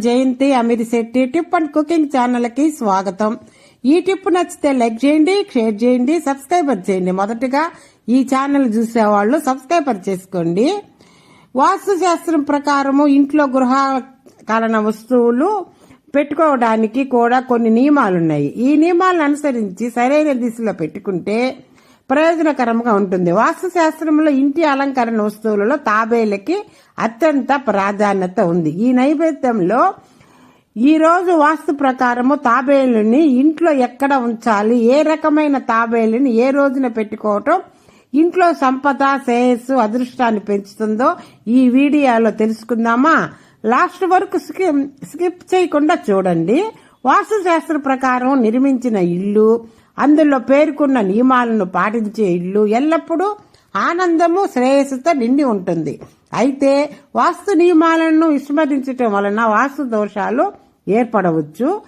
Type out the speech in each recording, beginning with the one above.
Jayanthi Amirisetty tip and cooking ఛానల్కి స్వాగతం. ఈ టిప్ నచ్చితే లైక్ చేయండి షేర్ చేయండి సబ్స్క్రైబర్ చేయండి. మొదటగా ఈ ఛానల్ చూసేవాళ్ళు సబ్స్క్రైబర్ చేసుకోండి. వాస్తు శాస్త్రం ప్రకారము ఇంట్లో గృహకరణ వస్తువులు పెట్టుకోవడానికి కూడా కొన్ని నియమాలు ఉన్నాయి ఈ నియమాలను అనుసరించి సరైన దిశలో పెట్టుకుంటే ప్రయోజనకరంగా ఉంటుంది. వాస్తు శాస్త్రంలో ఇంటి అలంకరణ వస్తువులలో తాబేలకి అత్యంత ప్రాధాన్యత ఉంది. ఈ నైవేద్యంలో ఈ రోజు వాస్తు ప్రకారము తాబేలుని ఇంట్లో ఎక్కడ ఉంచాలి? ఏ రకమైన తాబేలుని ఏ రోజున పెట్టుకోవటం? ఇంట్లో సంపద శ్రేయస్సు అదృష్టాన్ని పెంచుతుందో ఈ వీడియోలో తెలుసుకుందామా? లాస్ట్ వరకు స్కిప్ చేయకుండా చూడండి. వాస్తుశాస్త్ర ప్రకారం నిర్మించిన ఇల్లు అందులో పేర్కొన్న నియమాలను పాటించే ఇల్లు ఎల్లప్పుడూ ఆనందము శ్రేయస్సుతో నిండి ఉంటుంది. అయితే వాస్తు నియమాలను విస్మరించటం వలన వాస్తు దోషాలు ఏర్పడవచ్చు.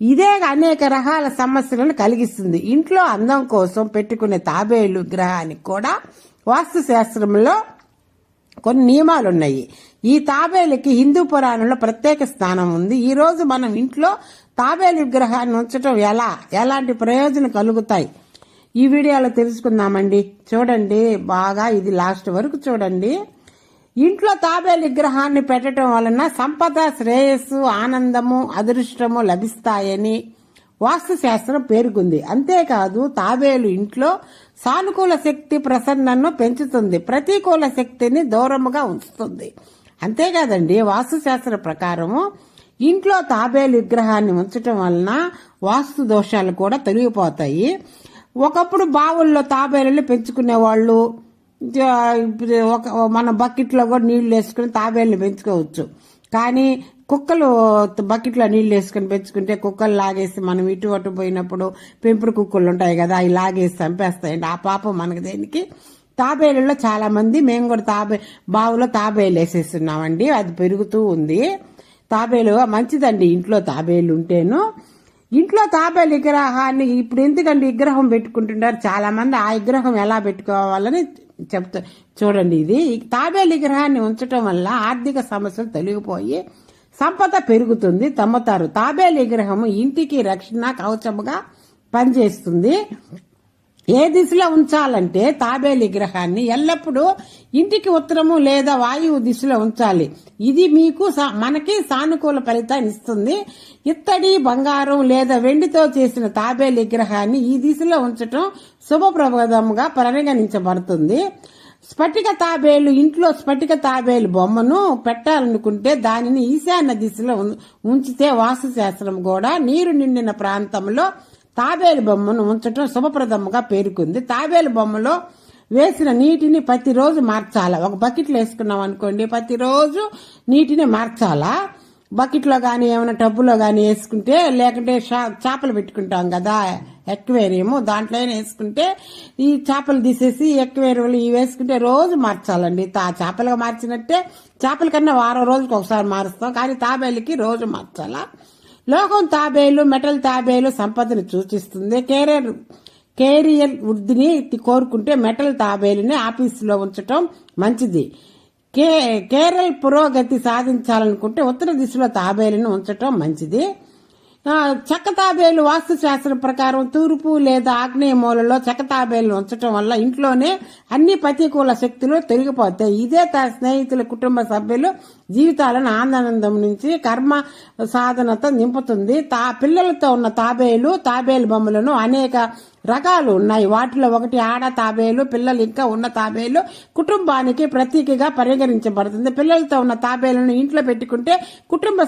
ఇదే అనేక రకాల సమస్యలను కలిగిస్తుంది. ఇంట్లో అందం కోసం పెట్టుకునే తాబేలు గ్రహానికి కూడా వాస్తు శాస్త్రంలో కొన్ని నియమాలు ఉన్నాయి ఈ తాబేలుకి హిందూ పురాణంలో ప్రత్యేక స్థానం ఉంది. ఈ రోజు మనం ఇంట్లో తాబేలు విగ్రహాన్ని ఉంచడం ఎలా? ఎలాంటి ప్రయోజనం కలుగుతాయి? ఈ వీడియోలో తెలుసుకుందామండి. చూడండి బాగా ఇది లాస్ట్ వరకు చూడండి. ఇంట్లో తాబేలు విగ్రహాన్ని పెట్టడం వలన సంపద శ్రేయస్సు ఆనందము అదృష్టము లభిస్తాయని వాస్తుశాస్త్రం పేర్కొంది. అంతేకాదు తాబేలు ఇంట్లో సానుకూల శక్తి ప్రసన్నను పెంచుతుంది. ప్రతికూల శక్తిని దూరముగా ఉంచుతుంది. అంతేకాదండి వాస్తుశాస్త్ర ప్రకారము ఇంట్లో తాబేలు విగ్రహాన్ని ఉంచటం వలన వాస్తు దోషాలు కూడా తొలగిపోతాయి. ఒకప్పుడు బావుల్లో తాబేలు పెంచుకునే వాళ్ళు ఒక మన బకెట్లో కూడా నీళ్ళు వేసుకుని తాబేళ్ళని పెంచుకోవచ్చు. కానీ కుక్కలు బకెట్లో నీళ్ళు వేసుకుని పెంచుకుంటే కుక్కలు లాగేసి మనం ఇటు అటు పోయినప్పుడు పెంపుడు కుక్కలు ఉంటాయి కదా అవి లాగేసి చంపేస్తాయండి. ఆ పాపం మనకు దేనికి? తాబేళ్ళలో చాలా మంది మేము కూడా తాబే బావులో తాబేలు వేసేస్తున్నామండి. అది పెరుగుతూ ఉంది. తాబేలు మంచిదండి ఇంట్లో తాబేలు ఉంటేను. ఇంట్లో తాబేలు విగ్రహాన్ని ఇప్పుడు ఎందుకండి విగ్రహం పెట్టుకుంటున్నారు? చాలా మంది ఆ విగ్రహం ఎలా పెట్టుకోవాలని చెప్తా చూడండి ఇది. తాబేలు విగ్రహాన్ని ఉంచటం వల్ల ఆర్థిక సమస్యలు తొలగిపోయి సంపద పెరుగుతుంది తమ్ముతారు. తాబేలి గ్రహం ఇంటికి రక్షణ కవచముగా పనిచేస్తుంది. ఏ దిశలో ఉంచాలంటే తాబేలి గ్రహాన్ని ఎల్లప్పుడూ ఇంటికి ఉత్తరము లేదా వాయువు దిశలో ఉంచాలి. ఇది మీకు మనకి సానుకూల ఫలితాన్ని ఇస్తుంది. ఇత్తడి బంగారం లేదా వెండితో చేసిన తాబేలి విగ్రహాన్ని ఈ దిశలో ఉంచటం శుభప్రదముగా పరిగణించబడుతుంది. స్ఫటిక తాబేలు ఇంట్లో స్ఫటిక తాబేలు బొమ్మను పెట్టాలనుకుంటే దానిని ఈశాన్య దిశలో ఉంచితే వాస్తుశాస్త్రం కూడా నీరు నిండిన ప్రాంతంలో తాబేలు బొమ్మను ఉంచటం శుభప్రదముగా పేరుకుంది. తాబేలు బొమ్మలో వేసిన నీటిని ప్రతిరోజు మార్చాలా? ఒక బకెట్లో వేసుకున్నాం అనుకోండి ప్రతిరోజు నీటిని మార్చాలా? బకెట్లో కానీ ఏమైనా టబ్బులో కానీ వేసుకుంటే లేకుంటే చేపలు పెట్టుకుంటాం కదా ఎక్వేరియము దాంట్లో వేసుకుంటే ఈ చేపలు తీసేసి ఎక్వేరియంలు ఇవి వేసుకుంటే రోజు మార్చాలండి. తా చేపలుగా మార్చినట్టే చేపల కన్నా వారం రోజులకు ఒకసారి మారుస్తాం. కానీ తాబేలుకి రోజు మార్చాలా? లోకం తాబేలు మెటల్ తాబేలు సంపదను సూచిస్తుంది. కెరీర్ కేరియర్ వృద్ధిని కోరుకుంటే మెటల్ తాబేలుని ఆఫీసులో ఉంచటం మంచిది. కే కేరళ పురోగతి సాధించాలనుకుంటే ఉత్తర దిశలో తాబేలను ఉంచటం మంచిది. చెక్క తాబేలు వాస్తుశాస్త్రం ప్రకారం తూర్పు లేదా ఆగ్నేయ మూలలో చెక్క ఉంచటం వల్ల ఇంట్లోనే అన్ని ప్రతికూల శక్తులు తొలగిపోతాయి. ఇదే తన స్నేహితుల కుటుంబ సభ్యులు జీవితాలను ఆనందం నుంచి కర్మ సాధనతో నింపుతుంది. తా పిల్లలతో ఉన్న తాబేలు తాబేలు బొమ్మలను అనేక రకాలు ఉన్నాయి. వాటిలో ఒకటి ఆడ తాబేలు పిల్లలు ఇంకా ఉన్న తాబేలు కుటుంబానికి ప్రతీకగా పరిగణించబడుతుంది. పిల్లలతో ఉన్న తాబేలను ఇంట్లో పెట్టుకుంటే కుటుంబ